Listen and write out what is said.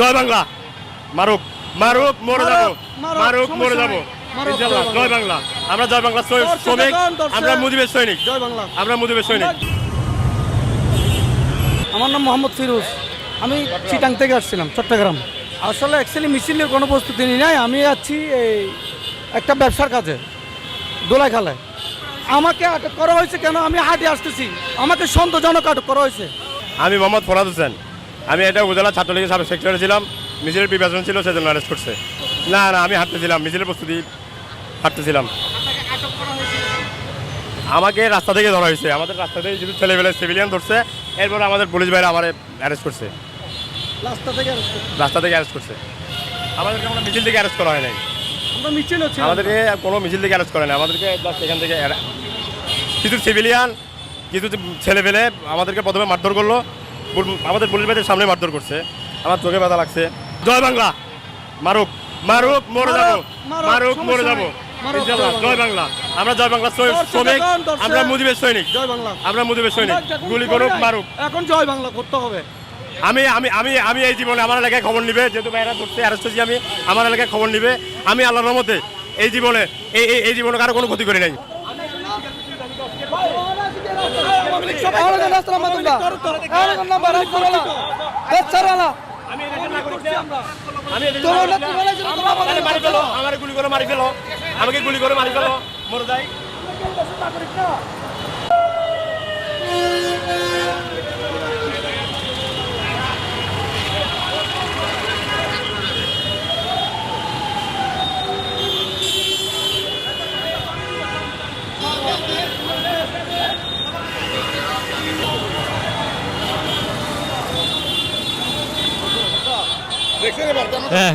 জয় বাংলা। মারুক মারুক মরে যাব। মারুক, মরে যাব। জয় বাংলা। আমরা জয় বাংলা শ্রমিক আমরা মুজিবের সৈনিক। জয় বাংলা। আমরা মুজিবের সৈনিক। আমার নাম মোহাম্মদ ফিরোজ। আমি চিটাং থেকে আসছিলাম চট্টগ্রাম। আসলে অ্যাকচুয়ালি মিছিলের কোনো প্রস্তুতি নিই নাই। আমি যাচ্ছি এই একটা ব্যবসার কাজে দোলাই খালায় আমাকে আটক করা হয়েছে কেন? আমি হাটে আসতেছি। আমাকে সন্দেহজনক আটক করা হয়েছে। আমি মোহাম্মদ ফরাদ হোসেন। আমি এটা উপজেলা ছাত্রলীগের সাবেক সেক্রেটারি ছিলাম মিছিলের বিভাজন ছিল সেজন্য অ্যারেস্ট করছে। না না আমি হাঁটতেছিলাম মিছিলের প্রস্তুতি হাঁটতেছিলাম। আমাকে রাস্তা থেকে ধরা হয়েছে। আমাদের রাস্তা থেকে কিছু ছেলেবেলে সিভিলিয়ান ধরছে এরপর আমাদের পুলিশ ভাইরা আমার অ্যারেস্ট করছে। রাস্তা থেকে রাস্তা থেকে অ্যারেস্ট করছে। আমাদেরকে আমরা মিছিল থেকে অ্যারেস্ট করা হয় নাই। আমাদেরকে কোনো মিছিল থেকে অ্যারেস্ট করে না আমাদেরকে জাস্ট এখান থেকে কিছু সিভিলিয়ান কিছু ছেলে পেলে আমাদেরকে প্রথমে মারধর করল। আমাদের পুলিশ ভাইদের সামনে মারধর করছে। আমার চোখে ব্যথা লাগছে। জয় বাংলা! মারুক মারুক মরে যাব। মারুক, মরে যাব। জয় বাংলা। আমরা জয় বাংলা শ্রমিক। আমরা মুজিবের সৈনিক। জয় বাংলা। আমরা মুজিবের সৈনিক। গুলি করুক। মারুক। এখন জয় বাংলা করতে হবে। আমি আমি আমি আমি এই জীবনে আমার এলাকায় খবর নিবে যেহেতু ভাইরা করছে অ্যারেস্ট হয়েছি আমি আমার এলাকায় খবর নিবে। আমি আল্লাহর রহমতে এই জীবনে এই এই- এই জীবনে কারও কোনো ক্ষতি করি নাই আমি এদেশের নাগরিক না। আমি এদেশের নাগরিক না। তাহলে মারি ফেলো আমারে গুলি করে মারি ফেলো আমাকে গুলি করে মারি ফেলো মরে যাই হ্যাঁ